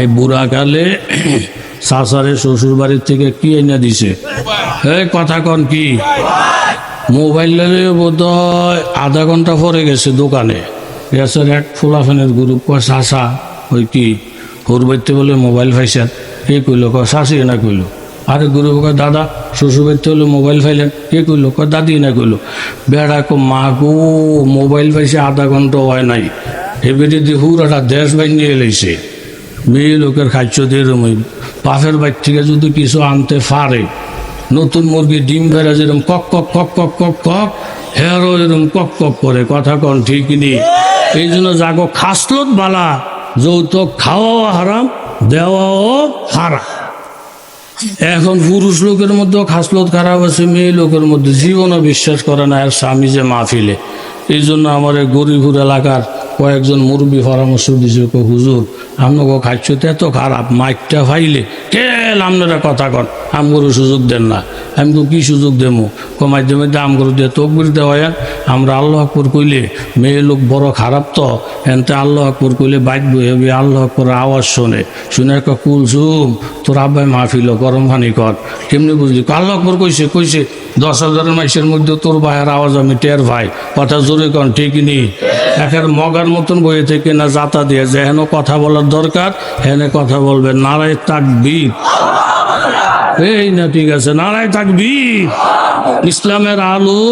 এই বুড়াকালে শাসারে শ্বশুর বাড়ির থেকে কি এনে দিছে? এই কথা কন কি? মোবাইল বোধ আধা ঘণ্টা পরে গেছে দোকানে। গেছে এক ফুলাফানের গ্রুপ। কয় শাসা ওই কি হুর বাড়িতে বলে মোবাইল পাইছেন? কে কইল? কয় শাসি না কইল। আরে গুরু কয়, দাদা শ্বশুর বাড়িতে হলে মোবাইল পাইলেন। কে কইল? কয়, দাদি না কইল। বেড়া কো মা গো, মোবাইল পাইছে আধা ঘণ্টা হয় নাই। এবারে দি হুর একটা দেশ বানিয়ে এলেছে মেয়ে লোকের খাদ্য দিয়ে পাশের বাড়ি থেকে যদি কিছু আনতে পারে, নতুন মুরগি, ডিম ফেরা যেরম কক কক কক কক কক কক হেরও এরম কক কক করে, কথা কন ঠিক নেই। এই জন্য যাগো খাসলত বালা, যৌতুক খাওয়াও হারাম, দেওয়াও হারাম। এখন পুরুষ লোকের মধ্যেও খাসলত খারাপ আছে, মেয়ে লোকের মধ্যে জীবনও বিশ্বাস করে না আর স্বামী যে মাহফিলে। এই জন্য আমার গরিবুর এলাকার কয়েকজন মুরব্বী পরামর্শ দিয়েছে হুজুর হুজুর, আপনাকে খাচ্ছতে এত খারাপ, মাইকটা ফাইলে কেল আপনারা কথা কন। আমগরু সুযোগ দেন না। আমি তো কি সুযোগ দেবো কো মাধ্যমে আমগরু দিয়ে তকবির দেওয়া আমরা আল্লাহ আকবর কইলে মেয়ে লোক বড় খারাপ তো এনতে আল্লাহ আকবর কইলে বাইক বই হবে আল্লাহ আকবর আওয়াজ শোনে। শুনে ক কুলসুম তোর আব্বাই মাহফিল গরম পানি কর। কেমনি বুঝলি? আল্লাহ আকবর কইছে কইছে দশ হাজারের মাইসের মধ্যে তোর ভাইয়ের আওয়াজ আমি টের ভাই। কথা জোরে কন ঠিক নেই। একের মগার মতন বইয়ে থেকে না যাতা দিয়ে যে হেন কথা বলার দরকার, হেনে কথা বলবে। নারায় তাকবি এই না, ঠিক আছে। নারায় তাকবি ইসলামের আলো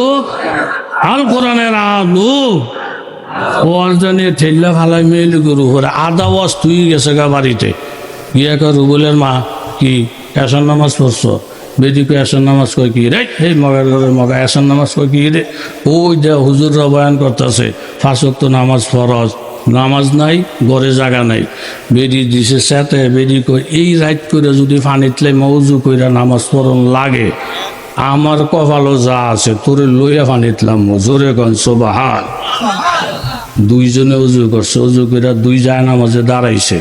আল কোরআনের আলো। ওয়াজদানে ঠেল্লা ফালাই মেলে গরু করে। আদা তুই গেছে গা বাড়িতে। গিয়া কর রুবুলের মা, কি? এসন নামাজ পড়ছো? বেদিকে এসন নামাজ কয় কি রে? এই মগার ঘরে মগা এসন নামাজ কয় কি রে? ওই দে হুজুররা বয়ান করতেছে ফাঁসক তো নামাজ ফরজ। নামাজ নাই, ঘরে জায়গা নাই। বেদি দিছে সাথে বেদি কই এই রাইট করে যদি ফানিতলে মৌজু কইরা নামাজ পড়ন লাগে, আমার কপালও যা আছে, তোরে লইয়া ফানিতলাম জোরে গন সোবাহান। দুইজনে উজু করছে উজু করে দুই যায় নামাজে দাঁড়াইছে।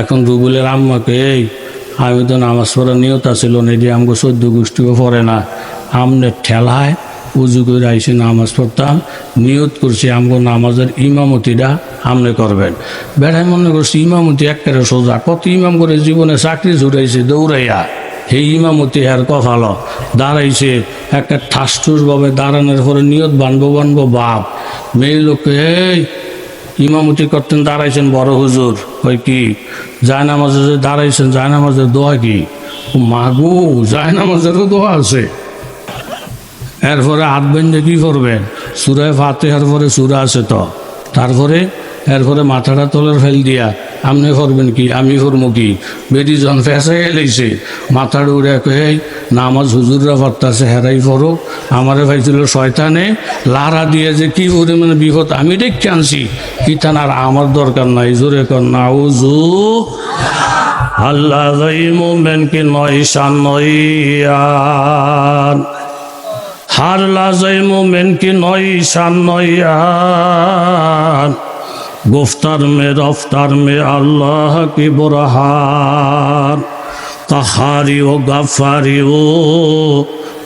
এখন রুবুলের আম্মাকে, এই আমি তো নামাজ পড়ার নিয়ত আছিল নেদি আমাকে চোদ্দ গোষ্ঠীও পড়ে না। আমনে ঠেলায় উজু করে আইসে নামাজ পড়তাম। নিয়ত করছি আমগো নামাজের ইমামতিটা আমনে করবেন। বেড়াই মনে করছি ইমামতি একেবারে সোজা। কত ইমাম করে জীবনে চাকরি ছুটাইছে দৌড়াইয়া। সেই ইমামতি আর কফাল দাঁড়াইছে একটা ঠাসঠুস ভাবে দাঁড়ানোর পরে নিয়ত বানবো বানবো বাপ। মেয়ে লোককে, এই ইমামতি করতেন, দাঁড়াইছেন বড় হুজুর। ওই কি? যায় নামাজে যে দাঁড়াইছেন মাঝে দোয়া কি? মাগু যায় নামাজেরও দোয়া আছে। এরপরে হাত বেঁধে কী করবেন? সুরায় ফাতে এরপরে সুরা আছে তো। তারপরে, এরপরে মাথাটা তলের ফেল দিয়া আপনি করবেন কি? আমি করব কি? বেটি জন ফেসে এলেছে মাথাটা উড়ে কয়ে, নামাজ হুজুররা পড়তাছে হেরাই পড়ো। আমারে ভাইছিল শয়তানে। লারা দিয়ে যে কি পরিমাণে বিপদ আমি দেখতে আনছি। কিতান আর আমার দরকার নাই। জোরে কর না উজু আল্লাহ মোমেন কি নয় শান নয় হার লাজাই মোমেন কি নয় শান গুফতার মে, রফতার মে, আল্লাহ কি বরহার তাহারি ও গাফারি ও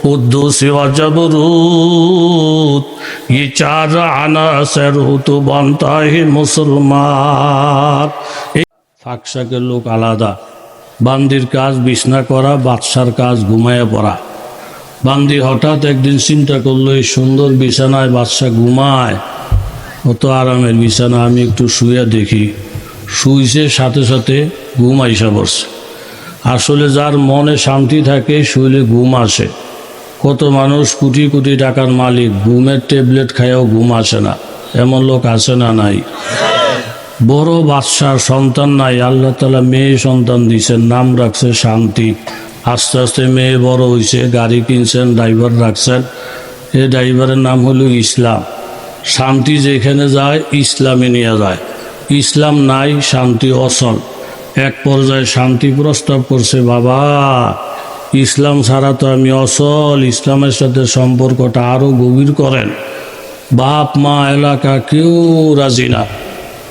উদ্দোষী অজবরূত ই চার আনাসের হুতু বন্তাহি মুসলমান। ফাকশাকের লোক আলাদা। বান্দির কাজ বিছনা করা, বাদশার কাজ ঘুমাইয়া পড়া। বান্দি হঠাৎ একদিন চিন্তা করল, এই সুন্দর বিছানায় বাদশাহ ঘুমায়। অত আরামের বিছানা আমি একটু শুয়ে দেখি। শুইছে সাথে সাথে ঘুম আইসা পড়ছে। আসলে যার মনে শান্তি থাকে, শুইলে ঘুম আসে। কত মানুষ কোটি কোটি টাকার মালিক, ঘুমের ট্যাবলেট খাইয়াও ঘুম আসে না। এমন লোক আছে না নাই। বড় বাদশার সন্তান নাই, আল্লাহ তালা মেয়ে সন্তান দিছেন, নাম রাখছে শান্তি। আস্তে আস্তে মেয়ে বড় হয়েছে গাড়ি কিনছেন, ড্রাইভার রাখছেন। এই ড্রাইভারের নাম হলো ইসলাম। শান্তি যেখানে যায়, ইসলামে নিয়ে যায়। ইসলাম নাই, শান্তি অসল এক পর্যায়ে শান্তি প্রস্তাব করছে, বাবা, ইসলাম ছাড়া তো আমি অসল ইসলামের সাথে সম্পর্কটা আরও গভীর করেন। বাপ, মা, এলাকা কেউ রাজি না।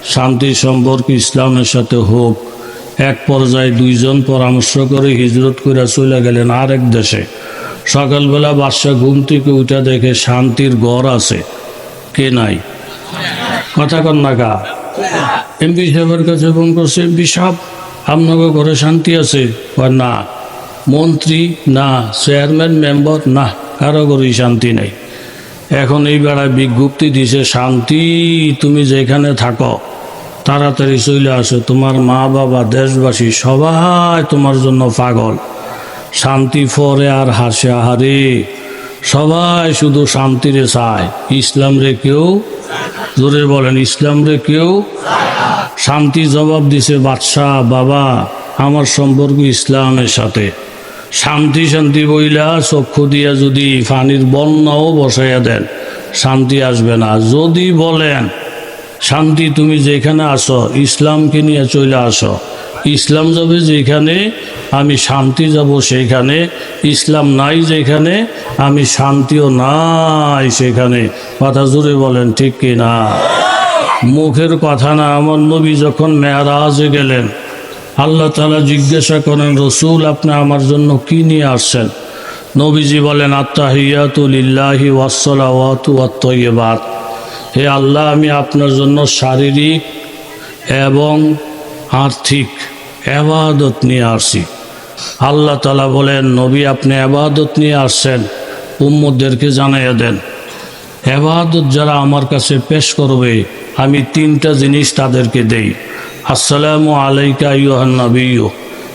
শান্তি সম্পর্ক ইসলামের সাথে হোক। এক পর্যায়ে দুইজন পরামর্শ করে হিজরত করে চলে গেলেন আরেক দেশে। সকালবেলা বাদশাহ ঘুম থেকে উঠে দেখে শান্তির গড় আছে। কে নাই? কথা কন না গা। এমপি সাহেবের কাছে ফোন করছে, এমপি সাহেব আপনাকে ঘরে শান্তি আছে? কয়, না। মন্ত্রী? না। চেয়ারম্যান? মেম্বার? না। কারও ঘরেই শান্তি নেই। এখন এই বেড়ায় বিজ্ঞপ্তি দিছে, শান্তি, তুমি যেখানে থাকো, তাড়াতাড়ি চলে আসো। তোমার মা বাবা দেশবাসী সবাই তোমার জন্য পাগল। শান্তি ফরে আর হাসে, আহারে। সবাই শুধু শান্তিরে চায়। ইসলাম রে কেউ, জোরে বলেন ইসলাম রে কেউ শান্তি জবাব দিছে, বাদশাহ, বাবা, আমার সম্পর্ক ইসলামের সাথে। শান্তি শান্তি বইলা চক্ষু দিয়া যদি পানির বন্যাও বসাইয়া দেন, শান্তি আসবে না। যদি বলেন, শান্তি তুমি যেখানে আসো ইসলামকে নিয়ে চলে আসো। ইসলাম যাবে যেখানে, আমি শান্তি যাব সেখানে। ইসলাম নাই যেখানে, আমি শান্তিও নাই সেখানে। কথা জুড়ে বলেন, ঠিক কি না? মুখের কথা না, আমার নবী যখন মেয়ারাজে গেলেন, আল্লাহ তালা জিজ্ঞাসা করেন, রসুল, আপনি আমার জন্য কি নিয়ে আসছেন? নবীজি বলেন আত্মাহিয়াতুলিল্লাহি ওয়াসলাওয়াতু আত্মইবাদ হে আল্লাহ, আমি আপনার জন্য শারীরিক এবং আর্থিক আবাদত নিয়ে আসছি আল্লাহ তালা বলেন, নবী, আপনি আবাদত নিয়ে আসছেন উম্মদেরকে জানাইয়া দেন। এবাদত যারা আমার কাছে পেশ করবে, আমি তিনটা জিনিস তাদেরকে দেই। আসসালামু আলাইকা ইউহান্নবীয়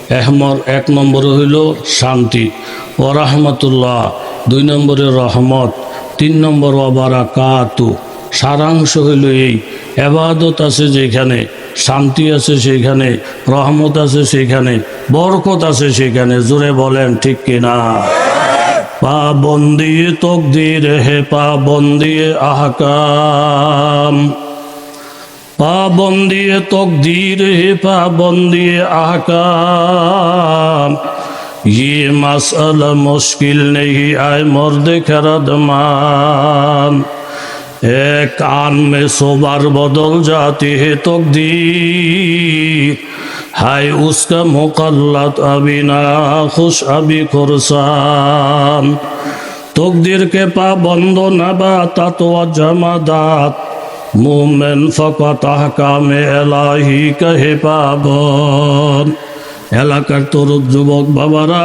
এহমর এক নম্বরে হইল শান্তি ও রহমতুল্লাহ। দুই নম্বরে রহমত। তিন নম্বর অবারা কাতু সারাংশ হইল এই। এবাদত আছে যেখানে শান্তি আছে সেখানে রহমত আছে সেখানে বরকত আছে সেখানে জোরে বলেন ঠিক কিনা পাবন্দি তকদির হে পাবন্দি আহকাম পাবন্দি তকদির হে পাবন্দি আহকাম ये मसला मुश्किल नहीं आए मर्द खरदमान एक कान में सोबार बदल जाती है तकदीर हाय उसका मुकल्लत अभी ना खुश अभी खुरसान तकदीर के पाबंद नबातात व जमादात मोमेन फकत अहकाम एलाही कहे पाबन এলাকার তরুণ যুবক বাবারা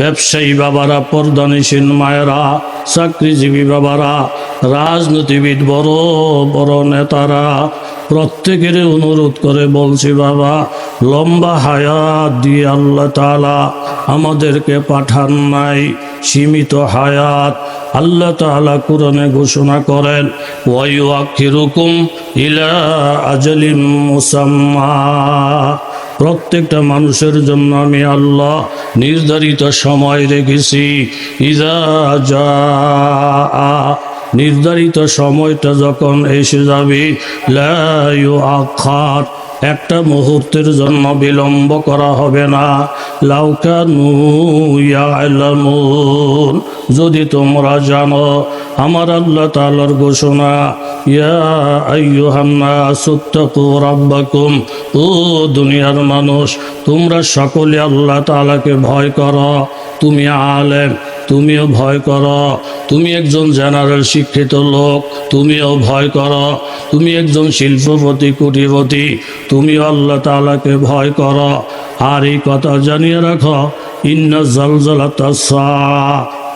ব্যবসায়ী বাবারা, পর্দানিসীন মায়েরা, চাকরিজীবী বাবারা, রাজনীতিবিদ বড় বড় নেতারা প্রত্যেকের অনুরোধ করে বলছি বাবা, লম্বা হায়াত দিয়ে আল্লাহ তালা আমাদেরকে পাঠান নাই, সীমিত হায়াত। আল্লাহ তালা কোরআনে ঘোষণা করেন ওয়াইউ আখিরুকুম ইলা আজলিম মুসাম্মা। প্রত্যেকটা মানুষের জন্য আমি আল্লাহ নির্ধারিত সময় রেখেছি। নির্ধারিত সময়টা যখন এসে যাবে আখার একটা মুহূর্তের জন্য বিলম্ব করা হবে না। লাউকানু ইয়ালামুন। যদি তোমরা জানো, আমার আল্লাহ তাআলার ঘোষণা, ইয়া আইয়ুহান্না সুত্তাকু রাব্বাকুম, ও দুনিয়ার মানুষ, তোমরা সকলে আল্লাহ তাআলাকে ভয় করো। তুমি আলেম, তুমিও ভয় করো। তুমি একজন জেনারেল শিক্ষিত লোক, তুমিও ভয় করো। তুমি একজন শিল্পপতি কুটিপতি তুমিও আল্লাহ তালাকে ভয় কর। আর এই কথা জানিয়ে রাখো, ইন্না জলজলাতা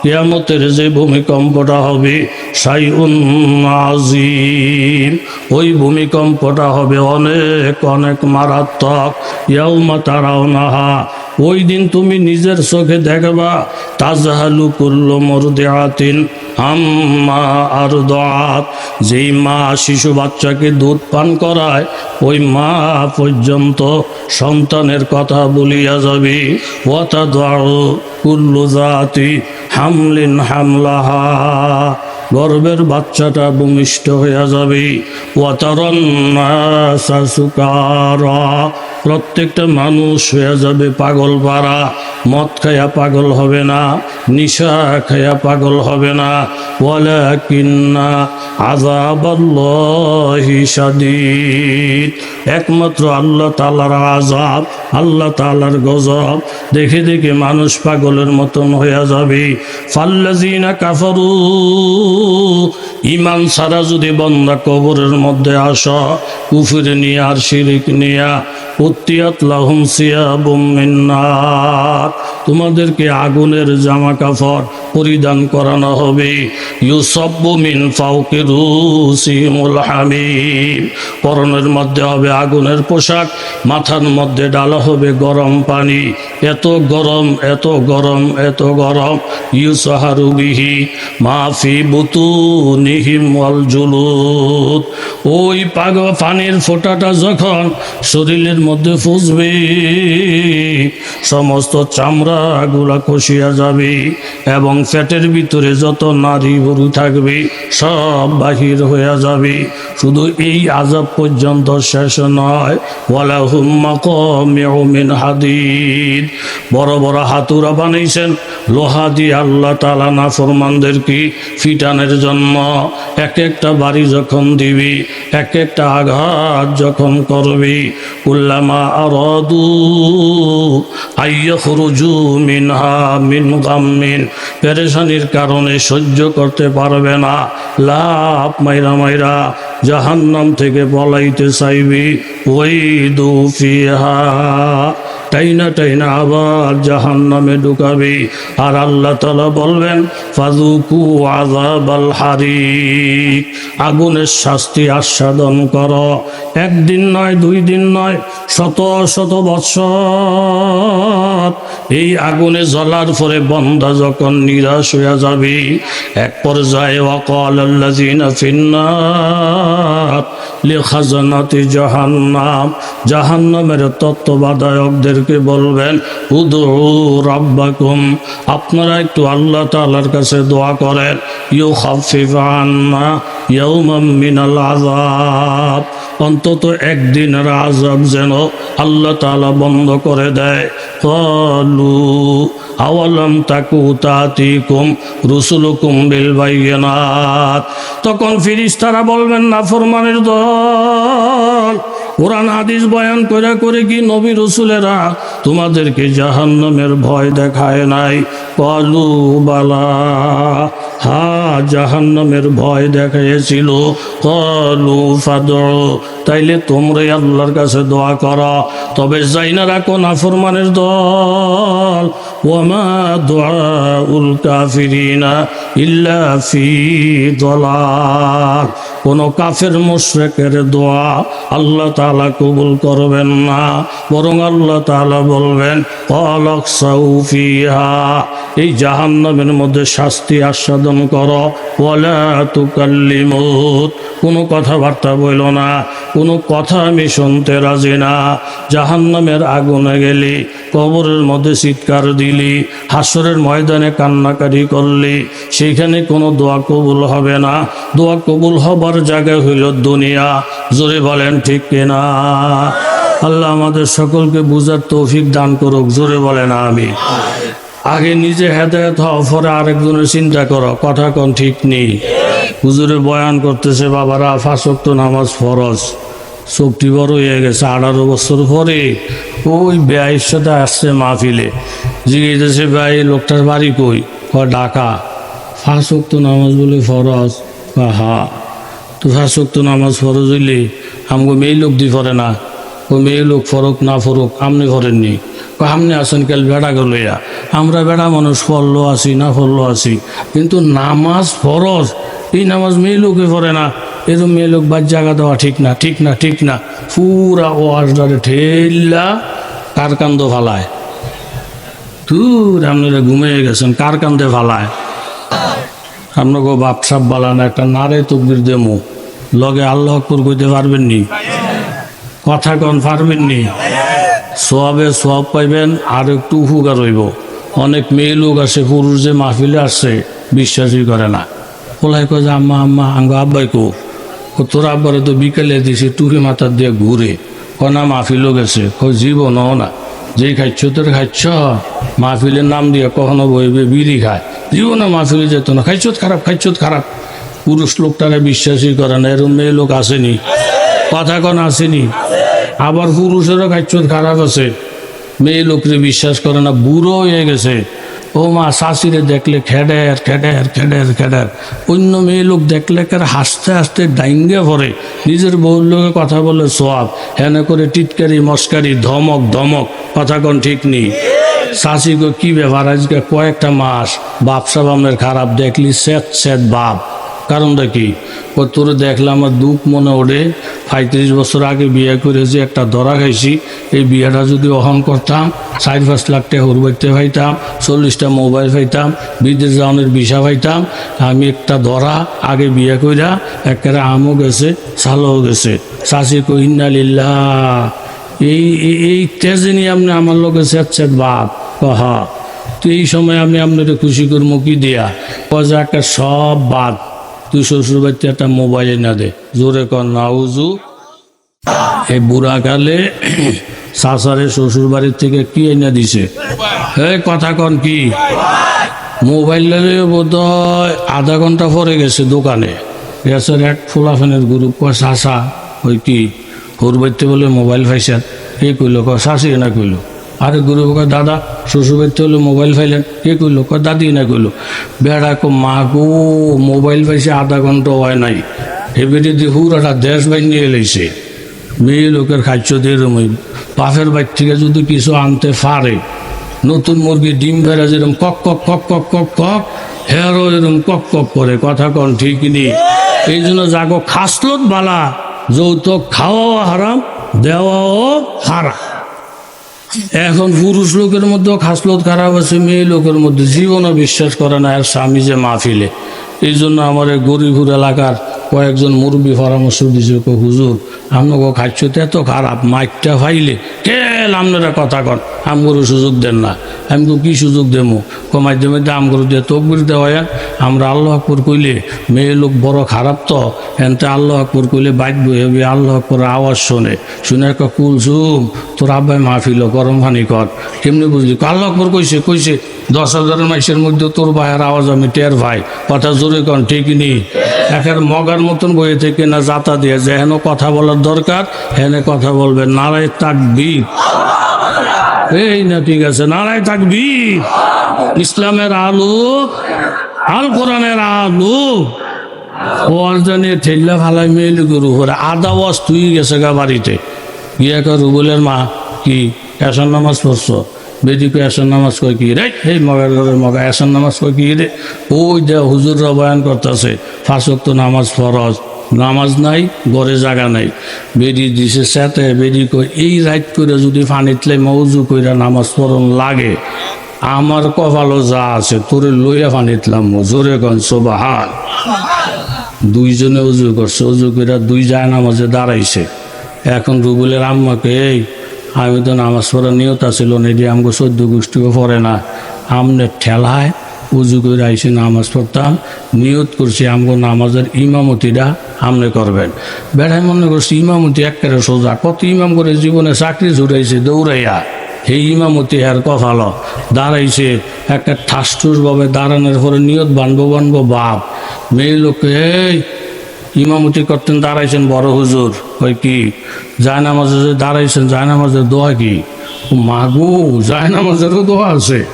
কেয়ামতের যে ভূমিকম্পটা হবে সাই উন্নাজিম ওই ভূমিকম্পটা হবে অনেক অনেক মারাত্মক। ইয়াউমা তারাও নাহা ওই দিন তুমি নিজের চোখে দেখবা, তাজহালু কুল্লু মরদেহাতিন আম্মা আর দাঁত যেই মা শিশু বাচ্চাকে দুধ পান করায়, ওই মা পর্যন্ত সন্তানের কথা বলিয়া যাবে। ওয়াতা দাও কুল্লু জাতি হামলিন হামলাহা। গর্বের বাচ্চাটা ভূমিষ্ঠ হইয়া যাবে। ওয়াতারন্নাসাসুকারা প্রত্যেকটা মানুষ হয়ে যাবে পাগল পাড়া। মদ খায়া পাগল হবে না, নিশা খায়া পাগল হবে না। ওয়ালা কিন্না আজাবাল্লাহি সাদিদ একমাত্র আল্লাহ তালার আজাব আল্লাহ তালার গজব। দেখে দেখে মানুষ পাগলের মতন হইয়া যাবে। ফাল্লাজিনা কাফারু ইমান ছাড়া যদি বন্দা কবরের মধ্যে আস, কুফির নিয়ে আর শিরিক নিয়া কুত্তিয়াত লাহুম মিন তোমাদেরকে আগুনের জামা কাপড় পরিধান করানো হবে। পরনের মধ্যে হবে আগুনের পোশাক, মাথার মধ্যে ডালা হবে গরম পানি। এত গরম এত গরম এত গরম। ইউসাহারু বিহি মাফি বুতু নিহিম ওয়াল জুলুদ। ওই পাগ পানির ফোঁটাটা যখন শরীরের মধ্যে ফুসবে, সমস্ত চামড়াগুলা কষিয়া যাবে এবং ফ্যাটের ভিতরে যত নারী গরু থাকবে সব বাহির হয়ে যাবে। শুধু এই আজাব পর্যন্ত শেষ নয়। ওয়ালা হুম্মা হাদিদ। বড় বড় হাতুরা বানাইছেন। লোহা দিয়ে আল্লাহ তালা নাফরমানদেরকে ফিটানের জন্য এক একটা বাড়ি যখন দিবি, এক একটা আঘাত যখন করবি উল্লামা আইয়া খরুজু মিনহা মিন গাম্মিন। পেরেশানির কারণে সহ্য করতে পারবে না। লাভ মাইরা মাইরা জাহান্নাম থেকে পলাইতে চাইবি ওই দুফিহা টাইনা টাইনা আবার জাহান নামে ঢুকাবে। আর আল্লাহ তালা বলবেন ফাজুকু আজাব আল হারিক, আগুনের শাস্তি আস্বাদন কর। একদিন নয়, দুই দিন নয়, শত শত বৎসর। এই আগুনে জ্বলার পরে বন্ধা যখন নিরাশ হয়ে যাবে, এক পর্যায়ে অকল আল্লাজিনা ফিন্নার লেখাজানাতি জাহান্নাম। জাহান্নামের তত্ত্ববাদায়কদেরকে বলবেন উদু রাব্বাকুম। আপনারা একটু আল্লাহ তাআলার কাছে দোয়া করেন ইউ হাফিফান্না আন্না ইয়াউমাম মিনাল আযাব। অন্তত একদিন আজাব যেন আল্লাহ তাআলা বন্ধ করে দেয়। কলু আওয়ালাম তাকু তাতিকুম রুসুলুকুম বিল বাইয়িনাত তখন ফিরিস্তারা বলবেন, না ফরমানের দল। কোরআন, হাদিস বয়ান করে করে কি নবী রসুলেরা তোমাদেরকে জাহান্নামের ভয় দেখায় নাই? কলু, বালা। হা, জাহান্নামের ভয় দেখাইছিল কলু ফাদু তাইলে তোমরাই আল্লাহর কাছে দোয়া করো। তবে যাই না রাখো নাফরমানের দল। ওমা দোয়া উল কাফিরিনা ইল্লা ফি দলাল। কোন কাফের মুশরেকের দোয়া আল্লাহ তাআলা কবুল করবেন না, বরং আল্লাহ তাআলা বলবেন কলক সাউফিহা এই জাহান্নামের মধ্যে শাস্তি আস্বাদন করো। তুকাল্লিমুত কোনো কথাবার্তা বইল না, কোনো কথা আমি শুনতে রাজি না। জাহান্নামের আগুনে গেলি, কবরের মধ্যে চিৎকার দিলি, হাসরের ময়দানে কান্নাকারি করলি, সেইখানে কোনো দোয়া কবুল হবে না। দোয়া কবুল হবার জায়গা হইল দুনিয়া, জোরে বলেন ঠিক কিনা? আল্লাহ আমাদের সকলকে বুঝার তৌফিক দান করুক, জোরে বলেন আমি আগে নিজে হেদায়ত হও, পরে আরেকজনের চিন্তা করো, কথা কোন ঠিক নেই। হুজুরে বয়ান করতেছে, বাবারা ফাঁসক্ত নামাজ ফরজ। চোখটি বড় হয়ে গেছে, আঠারো বছর পরে ওই ব্যয়ের সাথে আসছে মাহফিলে। জিজ্ঞেসে ব্যয় লোকটার বাড়ি কই? ক ঢাকা। ফাঁসক্ত নামাজ বলে ফরজ। হা তো ফাঁসক্ত নামাজ ফরজ হইলে আমাকে মেয়ে লোক দি ফরে না। ও মেয়ে লোক ফরক না ফরক, আমনি ফরেননি। কয়, আমনি আসেন কাল বেড়া গলইয়া আমরা বেড়া মানুষ ফললো আছি না ফললো আছি। কিন্তু নামাজ ফরজ, এই নামাজ মেয়ে লোকে পড়ে না। এরকম মেয়ে লোক বাদ জায়গা দেওয়া ঠিক না ঠিক না ঠিক না। পুরা ও ওয়াজদারে ঠেল্লা কার কান্দ ফালায়? দূর আপনারা ঘুমিয়ে গেছেন, কার কান্দে ফালায়? আপনাকে বাপসাপ বালান, একটা নারে তকবির দেমু। লগে আল্লাহ কইতে পারবেন নি কথা কন পারবেন নি সোয়াবে সব পাইবেন, আর একটু উপকার হইব। অনেক মেয়ে লোক আছে, পুরুষ যে মাহফিলে আসছে, বিশ্বাসই করে না। ওলাই কয় যে, আম্মা আম্মা, আঙ্গ আব্বাই কো? তোর আব্বারে তো বিকেলে দিছে টুকি মাথার দিয়ে ঘুরে। কনা মাহফিলও গেছে কই জীবনও না। যেই খাইছ, তোর খাইছ। মাহফিলের নাম দিয়ে কখনো বইবে, বিড়ি খায়। জীবনে মাহফিলে যেত না। খাইছত খারাপ খাইছত খারাপ। পুরুষ লোকটাকে বিশ্বাসই করে না, এরম মেয়ে লোক আসেনি। কথা কন আসেনি। আবার পুরুষেরও খাইছত খারাপ আছে। মেয়ে লোকরে বিশ্বাস করে না, বুড়ো হয়ে গেছে। ও মা শাশুড়ে দেখলে খেডের খেডের খেডের খেডের। অন্য মেয়ে লোক দেখলে কার হাসতে হাসতে ডাইঙ্গে ভরে নিজের বউর লোকে কথা বলে সোয়াব। হেন করে টিটকারি, মস্কারি, ধমক ধমক। কথা কোন ঠিক নেই। শাশি গো কি ব্যাপার আজকে? কয়েকটা মাস বাপ সাবামের খারাপ, দেখলি স্যাঁত স্যাঁত বাপ। কারণটা কি? ও তোর দেখলে আমার দুঃখ মনে ওঠে। পঁয়ত্রিশ বছর আগে বিয়ে করে যে একটা ধরা খাইছি, এই বিয়েটা যদি অহন করতাম, চার পাঁচ লাখ টাকা হুরবাইতে পাইতাম চল্লিশটা মোবাইল পাইতাম, বিদেশ যাওয়ানোর ভিসা পাইতাম, আমি একটা ধরা আগে বিয়ে কইরা একেবারে আমও গেছে সালও গেছে। চাষি কহিনা লিল্লা এই, এই- তেজে নিয়ে আপনি আমার লোকে স্যাচ্ছেদ বাপ। কহা তো এই সময় আমি আপনার খুশি করব কি দিয়া? একটা সব বাদ। তুই শ্বশুর বাড়িতে একটা মোবাইল না দে। জোরে কর, নাউজু। এই বুড়াকালে শাসারে শ্বশুর বাড়ির থেকে কি এনে দিছে? এই কথা কন কি? মোবাইল বোধ আধা ঘণ্টা পরে গেছে দোকানে। গ্যাসের এক ফুলাফানের গ্রুপ। কয়, শাসা, ওই কি? হুর বলে মোবাইল পাইছেন কে কইল? কয় শাসি না কইল? আরে গুরু কয় দাদা শ্বশুর বাড়িতে হলে মোবাইল পাইলেন কে কইল? কয়, দাদি না কইল? বেড়া কো মা গো মোবাইল পাইছে আধা ঘণ্টা হয় নাই। এবারে দি হুর একটা দেশ বাই নিয়ে এলেছে মেয়ে লোকের খাদ্য দিয়ে রুমই বাপের বাড়ি থেকে যদি কিছু আনতে পারে, নতুন মুরগি ডিম ফেরা যেরকম কক কক কক কক কক কক হেরও এরকম কক কক করে, কথা কন ঠিক নেই। এই জন্য যাগো খাসলত বালা, যৌতুক খাওয়াও হারাম, দেওয়াও হারাম। এখন পুরুষ লোকের মধ্যেও খাসলত খারাপ আছে, মেয়ে লোকের মধ্যে জীবনও বিশ্বাস করে না আর স্বামী যে মাহফিলে। এই জন্য আমার গরিবুর এলাকার কয়েকজন মুরব্বী পরামর্শ দিয়েছে হুজুর, আপনাকে খাচ্ছতে এত খারাপ, মাইকটা ফাইলে কেল আপনারা কথা কন? আমগরু সুযোগ দেন না। আমি কো সুযোগ দেবো কো, মাধ্যমে আমগরু দিয়ে তকবির দেওয়া আমরা আল্লাহ আকবর কইলে, মেয়ে লোক বড় খারাপ তো, এনতে আল্লাহ আকবর কইলে বই হবে আল্লাহ আকবর আওয়াজ শোনে। শুনে ক কুলসুম তোর আব্বাই মাহফিল গরম পানি কর। কেমনি বুঝলি? আল্লাহ আকবর কইছে কইছে, দশ হাজারের মাইসের মধ্যে তোর ভাইয়ের আওয়াজ আমি টের ভাই কথা জোরে কন, ঠিক নেই একের মগার মতন বইয়ে থেকে না যাতা দিয়ে যে হেন কথা বলার দরকার, হেনে কথা বলবে, নারায় তাকবীর। এই না ঠিক আছে নাড়াই থাকবি ইসলামের আলো আল কোরআনের আলো। ওয়াজদানে ঠেল্লা ফালাই মেলে গরু করে আদা ওয়াজ তুই গেছে গা বাড়িতে। গিয়ে কর রুবুলের মা, কি এসন নামাজ পড়ছো? বেদিকে এসন নামাজ কয় কি রে? এই মগার ঘরের মগা এসন নামাজ কয় কি রে? ওই দে হুজুররা বয়ান করতেছে ফাঁসক তো নামাজ ফরজ। নামাজ নাই, ঘরে জায়গা নাই। বেদি দিছে সাথে বেদি কই এই রাইট করে যদি ফানিতলে মৌজু কইরা নামাজ পড়ন লাগে, আমার কপালও যা আছে, তোরে লইয়া ফানিতলাম জোরে গন সোবাহান। দুইজনে উজু করছে উজু করে দুই যায় নামাজে দাঁড়াইছে। এখন রুবুলের আম্মাকে, এই আমি তো নামাজ পড়ার নিয়ত আছিল নেদি আমাকে চোদ্দ গোষ্ঠীও পড়ে না। আমনে ঠেলায় উজু করে আইসে নামাজ পড়তাম। নিয়ত করছি আমগো নামাজের ইমামতিটা আমনে করবেন। বেড়াই মনে করছি ইমামতি একেবারে সোজা। কত ইমাম করে জীবনে চাকরি ছুটাইছে দৌড়াইয়া। সেই ইমামতি আর কফাল দাঁড়াইছে একটা ঠাসঠুস ভাবে দাঁড়ানোর পরে নিয়ত বানবো বানবো, বাপ। মেয়ে লোককে, এই ইমামতি করতেন, দাঁড়াইছেন বড় হুজুর। ওই কি? যায় নামাজে যে দাঁড়াইছেন মাঝে দোয়া কি? মাগু যায় নামাজেরও দোয়া আছে।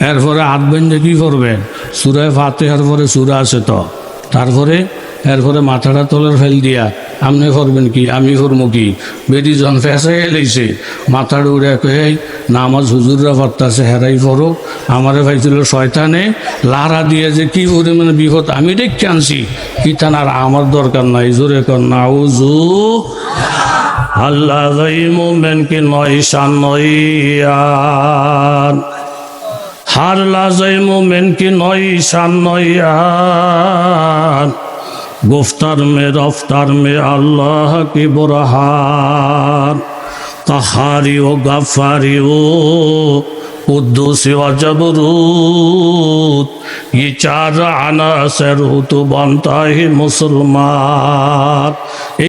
এরপরে হাত বেঁধে কি করবেন? সুরায় ফাতে পরে সুরা আছে তো। তারপরে এরপরে মাথাটা তলের ফেল দিয়া আপনি করবেন কি? আমি করব কি? বেদি জন ফেসে এলেছে মাথাটা উড়ে কয়ে নামাজ হুজুররা পড়তাছে হেরাই পড়ো আমারে ভাইছিল শয়তানে, লারা দিয়ে যে কি পরিমাণে বিপদ আমি দেখে আনছি। কি আর আমার দরকার নাই। জোরে কর না উজু আল্লাহ মোমেনকে নয় শান নয় হার লাজাই মোমেন কি নয় শান নয়ান گفتار میں رفتار میں اللہ کی برہان قہاری و غفاری و قدوس و جبروت یہ چار عناصر ہو تو بنتا ہی مسلمان